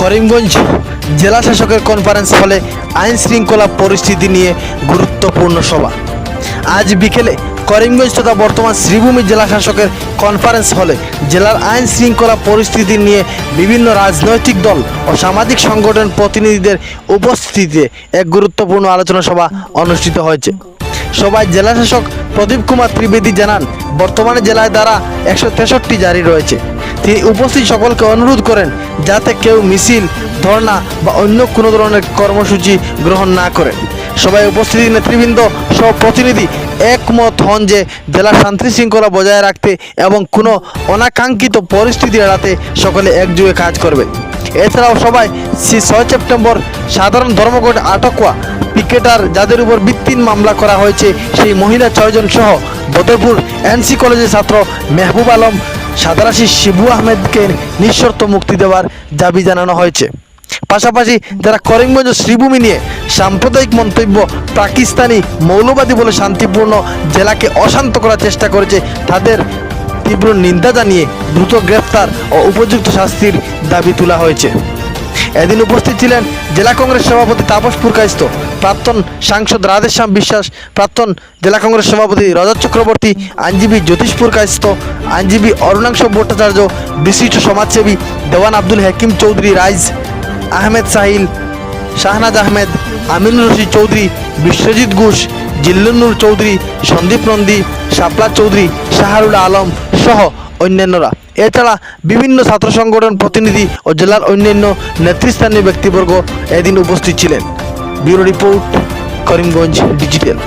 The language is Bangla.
করিমগঞ্জ জেলা শাসকের কনফারেন্স হলে আইন শৃঙ্খলা পরিস্থিতি নিয়ে গুরুত্বপূর্ণ সভা। আজ বিকেলে করিমগঞ্জ তথা বর্তমান শ্রীভূমি জেলা শাসকের কনফারেন্স হলে জেলার আইন শৃঙ্খলা পরিস্থিতি নিয়ে বিভিন্ন রাজনৈতিক দল ও সামাজিক সংগঠন প্রতিনিধিদের উপস্থিতিতে এক গুরুত্বপূর্ণ আলোচনা সভা অনুষ্ঠিত হয়েছে। সভায় জেলা শাসক প্রদীপ কুমার ত্রিবেদী জানান, বর্তমানে জেলায় দ্বারা একশো তেষট্টি জারি রয়েছে। তিনি উপস্থিত সকলকে অনুরোধ করেন যাতে কেউ মিছিল, ধর্ণা বা অন্য কোনো ধরনের কর্মসূচি গ্রহণ না করে। সবাই উপস্থিত নেতৃবৃন্দ সব প্রতিনিধি একমত হন যে জেলার শান্তি শৃঙ্খলা বজায় রাখতে এবং কোনো অনাকাঙ্ক্ষিত পরিস্থিতি এড়াতে সকলে একযোগে কাজ করবে। এছাড়াও সবাই ছয় সেপ্টেম্বর সাধারণ ধর্মঘট আটক হওয়া পিকেটার যাদের উপর ভিত্তিন মামলা করা হয়েছে, সেই মহিলা ছয়জন সহ বদরপুর এনসি কলেজের ছাত্র মেহবুব আলম সাদারাশি শিবু আহমেদকে নিঃশর্ত মুক্তি দেওয়ার দাবি জানানো হয়েছে। পাশাপাশি যারা করিমগঞ্জ শ্রীভূমি নিয়ে সাম্প্রদায়িক মন্তব্য পাকিস্তানি মৌলবাদী বলে শান্তিপূর্ণ জেলাকে অশান্ত করার চেষ্টা করেছে, তাদের তীব্র নিন্দা জানিয়ে দ্রুত গ্রেফতার ও উপযুক্ত শাস্তির দাবি তোলা হয়েছে। এদিন উপস্থিত ছিলেন জেলা কংগ্রেস সভাপতি তাপস পুরকাইস্ত প্রাক্তন সাংসদ রাধেশ্যাম বিশ্বাস, প্রাক্তন জেলা কংগ্রেস সভাপতি রজত চক্রবর্তী, আইনজীবী জ্যোতিষ পুরকাইস্ত আইনজীবী অরুণাংশ ভট্টাচার্য, বিশিষ্ট সমাজসেবী দেওয়ান আব্দুল হাকিম চৌধুরী রাইজ, আহমেদ সাহিল, শাহনাজ আহমেদ আমিনুর রশিদ চৌধুরী, বিশ্বজিৎ ঘোষ জিল্লুন্নুর চৌধুরী, সন্দীপ নন্দী, শাপলা চৌধুরী, শাহরুল আলম সহ অন্যান্যরা। এছাড়া বিভিন্ন ছাত্র সংগঠন, প্রতিনিধি ও জেলার অন্যান্য নেতৃস্থানীয় ব্যক্তিবর্গ এদিন উপস্থিত ছিলেন। Bureau report, Karimganj digital.